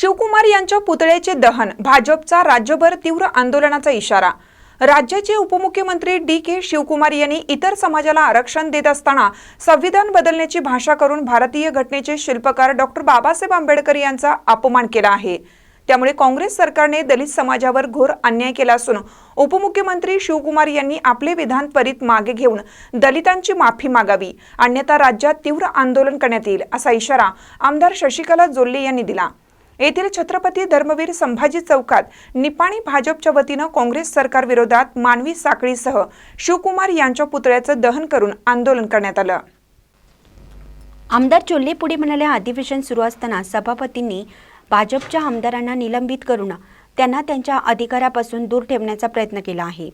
शिवकुमार यांच्या पुतळ्याचे दहन भाजपचा राज्यभर तीव्र आंदोलनाचा इशारा. राज्याचे उपमुख्यमंत्री डी के शिवकुमार यांनी इतर समाजाला आरक्षण देत असताना संविधान बदलण्याची भाषा करून भारतीय घटनेचे शिल्पकार डॉक्टर बाबासाहेब आंबेडकर यांचा अपमान केला आहे. त्यामुळे काँग्रेस सरकारने दलित समाजावर घोर अन्याय केला असून उपमुख्यमंत्री शिवकुमार यांनी आपले विधान त्वरित मागे घेऊन दलितांची माफी मागावी अन्यथा राज्यात तीव्र आंदोलन करण्यात येईल असा इशारा आमदार शशिकला जोल्ले यांनी दिला. येथील छत्रपती धर्मवीर संभाजी चौकात निपाणी भाजपच्या वतीनं काँग्रेस सरकार विरोधात मानवी साखळीसह शिवकुमार यांच्या पुतळ्याचं दहन करून आंदोलन करण्यात आलं. आमदार चोल्ले पुढे म्हणाले अधिवेशन सुरू असताना सभापतींनी भाजपच्या आमदारांना निलंबित करून त्यांना त्यांच्या अधिकारापासून दूर ठेवण्याचा प्रयत्न केला आहे.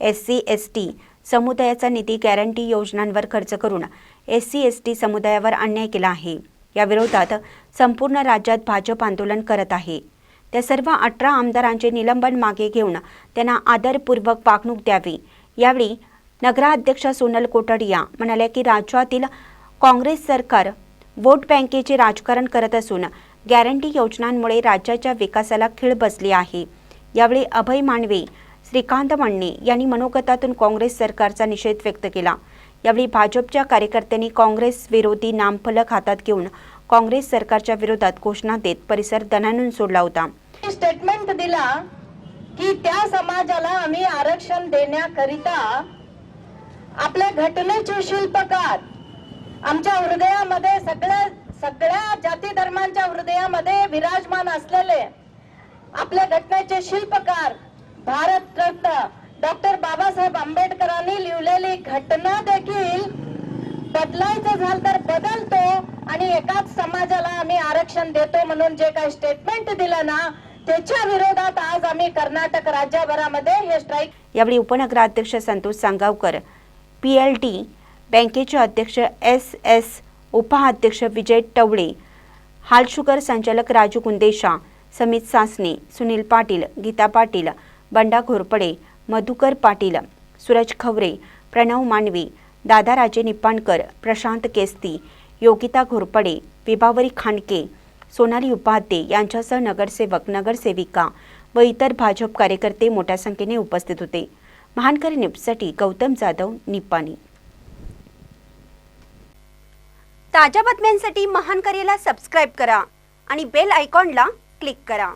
एस सी एस टी समुदायाचा निधी गॅरंटी योजनांवर खर्च करून एस सी एस टी समुदायावर अन्याय केला आहे. या विरोधात संपूर्ण राज्यात भाजप आंदोलन करत आहे. त्या सर्व अठरा आमदारांचे निलंबन मागे घेऊन त्यांना आदरपूर्वक वागणूक द्यावी. यावेळी नगराध्यक्षा सोनल कोटडिया म्हणाल्या की राज्यातील काँग्रेस सरकार वोट बँकेचे राजकारण करत असून गॅरंटी योजनांमुळे राज्याच्या विकासाला खीळ बसली आहे. यावेळी अभय मांडवे श्रीकांत मण्णे यांनी मनोगतातून काँग्रेस सरकारचा निषेध व्यक्त केला. यावेळी भाजपच्या कार्यकर्त्यांनी काँग्रेस विरोधी नामफलक हातात घेऊन काँग्रेस सरकारच्या विरोधात घोषणा देत परिसर दणानून सोडला होता. स्टेटमेंट दिला की त्या समाजाला आम्ही आरक्षण देण्याकरिता आपल्या घटनेचे शिल्पकार आमच्या हृदयामध्ये सगळ्या सगळ्या जाती धर्मांच्या हृदयामध्ये विराजमान असलेले आपल्या घटनेचे शिल्पकार भारतरत्न डॉक्टर बाबासाहेब आंबेडकर आंबेडकरांनी लिहिलेली घटना देखील बदलायचं झालं तर बदलतो आणि एकाच समाजाला आम्ही आरक्षण देतो म्हणून जे काही स्टेटमेंट दिलं ना त्याच्या विरोधात आज आम्ही कर्नाटक राज्यभरामध्ये हे स्ट्राईक यावेळी उपनगराध्यक्ष Santosh Sangavkar P L T बँकेचे अध्यक्ष एस एस उपाध्यक्ष विजय टवळे हालशुगर संचालक राजू कुंदेशा समित सासने सुनील पाटील गीता पाटील बंडा घोरपडे मधुकर पाटील सूरज खवरे प्रणव मांडवी दादाराजे निप्पाणकर प्रशांत केस्ती योगिता घोरपडे विभावरी खांडके सोनाली उपाध्ये यांच्यासह नगरसेवक नगरसेविका व इतर भाजप कार्यकर्ते मोठ्या संख्येने उपस्थित होते. महानकरी निपसाठी गौतम जाधव निपाणी. ताज्या बातम्यांसाठी महानकरेला सबस्क्राईब करा आणि बेल आयकॉनला क्लिक करा.